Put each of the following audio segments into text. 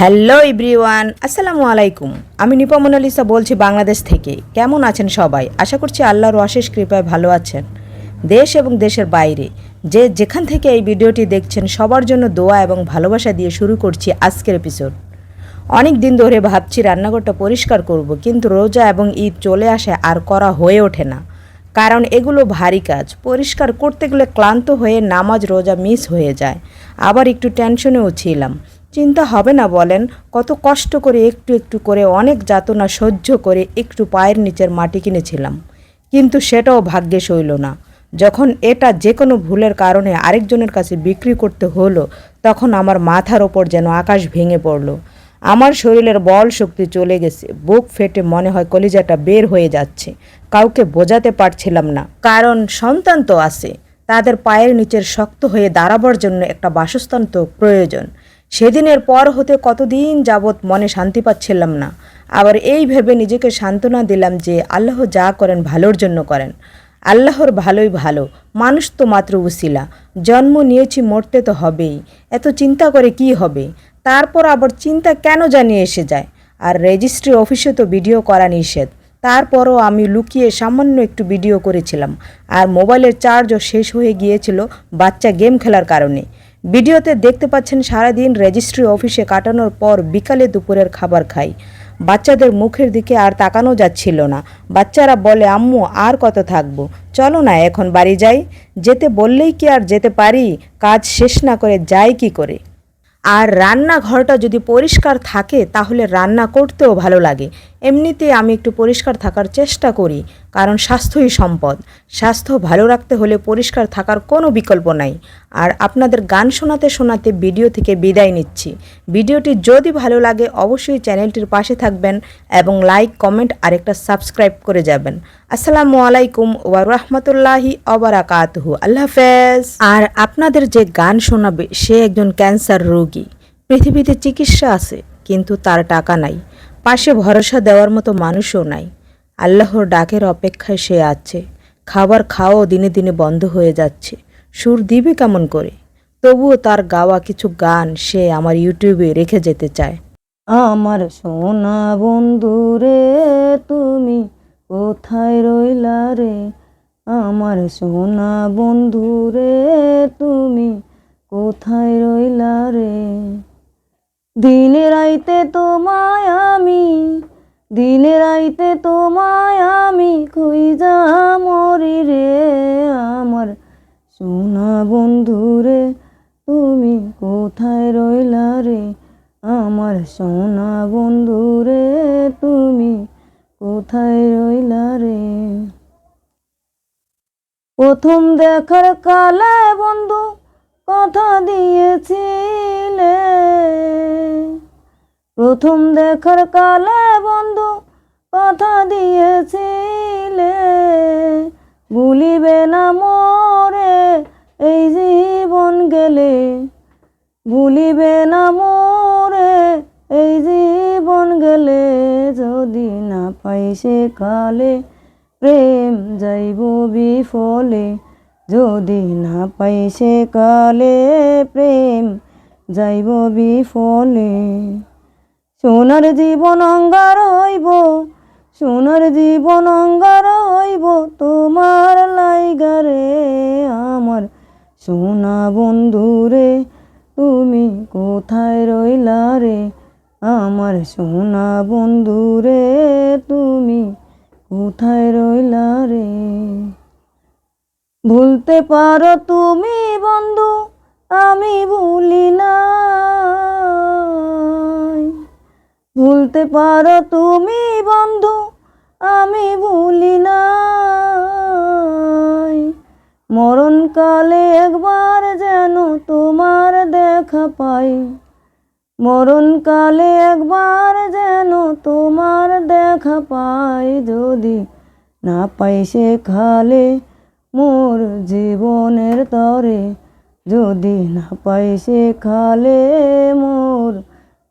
Hello everyone আসসালামু আলাইকুম। আমি নিপা মোনালিসা বলছি বাংলাদেশ থেকে। কেমন আছেন সবাই? আশা করছি আল্লাহর অশেষ কৃপায় ভালো আছেন। দেশ এবং দেশের বাইরে। যে যেখান থেকে এই ভিডিওটি দেখছেন, সবার জন্য দোয়া এবং ভালোবাসা দিয়ে শুরু করছি আজকের এপিসোড অনেক দিন ধরে ভাবছি রান্নাঘরটা পরিষ্কার করব, কিন্তু রোজা এবং ঈদ চলে আসে আর করা হয়ে ওঠে না। কারণ এগুলো ভারী কাজ। পরিষ্কার করতে গেলে ক্লান্ত হয়ে নামাজ রোজা মিস হয়ে যায়। আবার একটু টেনশনেও ছিলাম। চিন্তা হবে না বলেন, কত কষ্ট করে একটু একটু করে অনেক যাতনা সহ্য করে একটু পায়ের নিচের মাটি কিনেছিলাম। কিন্তু সেটাও ভাগ্যে সইল না। যখন এটা যে কোনো ভুলের কারণে আরেকজনের কাছে বিক্রি করতে হলো, তখন আমার মাথার ওপর যেন আকাশ ভেঙে পড়ল। আমার শরীরের বল শক্তি চলে গেছে, বুক ফেটে মনে হয় কলিজাটা বের হয়ে যাচ্ছে। কাউকে বোঝাতে পারছিলাম না, কারণ সন্তান তো আছে। তাদের পায়ের নিচের শক্ত হয়ে দাঁড়াবার জন্য একটা বাসস্থান তো প্রয়োজন। সেদিনের পর হতে কতদিন যাবৎ মনে শান্তি পাচ্ছিলাম না। আবার এই ভেবে নিজেকে সান্ত্বনা দিলাম যে আল্লাহ যা করেন ভালোর জন্য করেন। আল্লাহর ভালোই ভালো, মানুষ তো মাত্র উসিলা, জন্ম নিয়েছি মরতে তো হবেই, এত চিন্তা করে কি হবে? তারপর আবার চিন্তা কেন জানি এসে যায়। আর রেজিস্ট্রি অফিসে তো ভিডিও করা নিষেধ, তারপরও আমি লুকিয়ে সামান্য একটু ভিডিও করেছিলাম। আর মোবাইলের চার্জও শেষ হয়ে গিয়েছিল বাচ্চা গেম খেলার কারণে। ভিডিওতে দেখতে পাচ্ছেন সারাদিন রেজিস্ট্রি অফিসে কাটানোর পর বিকালে দুপুরের খাবার খাই। বাচ্চাদের মুখের দিকে আর তাকানো যাচ্ছিল না। বাচ্চারা বলে, আম্মু, আর কত থাকব? চলো না, এখন বাড়ি যাই। যেতে বললেই কি আর যেতে পারি? কাজ শেষ না করে যাই কি করে? আর রান্নাঘরটা যদি পরিষ্কার থাকে, তাহলে রান্না করতেও ভালো লাগে। এমনিতে আমি একটু পরিষ্কার থাকার চেষ্টা করি, কারণ স্বাস্থ্যই সম্পদ। স্বাস্থ্য ভালো রাখতে হলে পরিষ্কার থাকার কোনো বিকল্প নাই। আর আপনাদের গান শোনাতে শোনাতে ভিডিও থেকে বিদায় নিচ্ছি। ভিডিওটি যদি ভালো লাগে, অবশ্যই চ্যানেলটির পাশে থাকবেন এবং লাইক, কমেন্ট আর একটা সাবস্ক্রাইব করে যাবেন। আসসালামু আলাইকুম ওয়া রাহমাতুল্লাহি অবরাকাতহু আল্লাহ হাফেজ। আর আপনাদের যে গান শোনাবে, সে একজন ক্যান্সার রোগী। পৃথিবীতে চিকিৎসা আছে, কিন্তু তার টাকা নাই। পাশে ভরসা দেওয়ার মতো মানুষও নাই। আল্লাহর ডাকের অপেক্ষায় সে আছে। খাবার খাওয়াও দিনে দিনে বন্ধ হয়ে যাচ্ছে। সুর দিবে কেমন করে? তবুও তার গাওয়া কিছু গান সে আমার ইউটিউবে রেখে যেতে চায়। আমার সোনা বন্ধুরে তুমি কোথায় রইলা রে? আমার সোনা বন্ধুরে তুমি কোথায় রইলা রে? দিনে রাইতে তোমায় আমি, দিনে রাইতে তোমায় আমি খুঁজা মরি রে আমার। সোনা বন্ধুরে তুমি কোথায় রইলা রে? আমার সোনা বন্ধুরে তুমি কোথায় রইলা রে? প্রথম দেখার কালে বন্ধু কথা দিয়েছিলে। প্রথম দেখার কালে বন্ধু কথা দিয়েছিলে। ভুলিবে না মোরে এই জীবন গেলে। ভুলিবে না মোরে এই জীবন গেলে। যদি না পাই সে কালে, প্রেম যাইব বিফলে। যদি না পাই সে কালে প্রেম যাইব বিফলে। সোনার জীবন অঙ্গার হইব, সোনার জীবন অঙ্গার হইব, তোমার লাইগারে আমার। সোনা বন্ধুরে তুমি কোথায় রইলা রে? আমার সোনা বন্ধুরে তুমি কোথায় রইলা রে? ভুলতে পারো তুমি, বন্ধু, আমি ভুলি না ভুলতে পারো তুমি, বন্ধু, আমি ভুলি না মরণকালে একবার যেন তোমার দেখা পাই। মরণকালে একবার যেন তোমার দেখা পাই। যদি না পাই সে খালে মোর জীবনের তরে যদি না পাই সে খালে মোর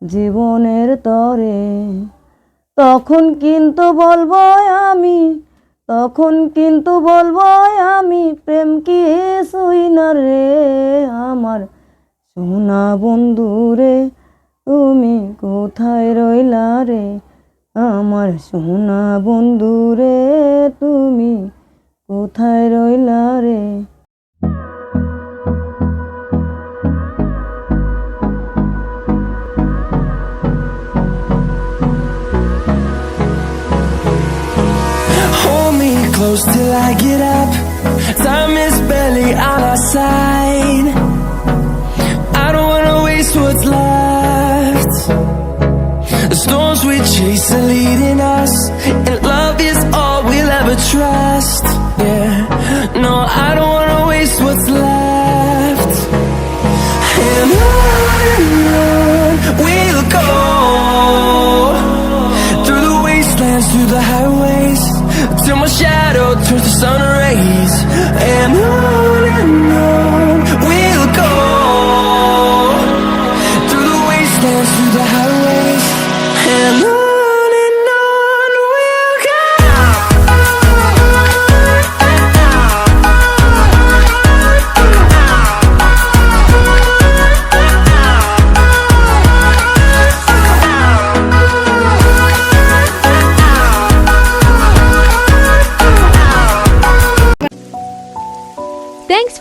জীবনের তরে। তখন কিন্তু বলব আমি, তখন কিন্তু বলব আমি, প্রেম কি শুই না রে আমার? সোনা বন্ধু রে, তুমি কোথায় রইলা রে? আমার সোনা বন্ধু রে, তুমি কোথায় রইলা রে Hold me close till I get up. Time is barely on our side. I don't wanna waste what's left. The storms we chase are through the sun rays. And I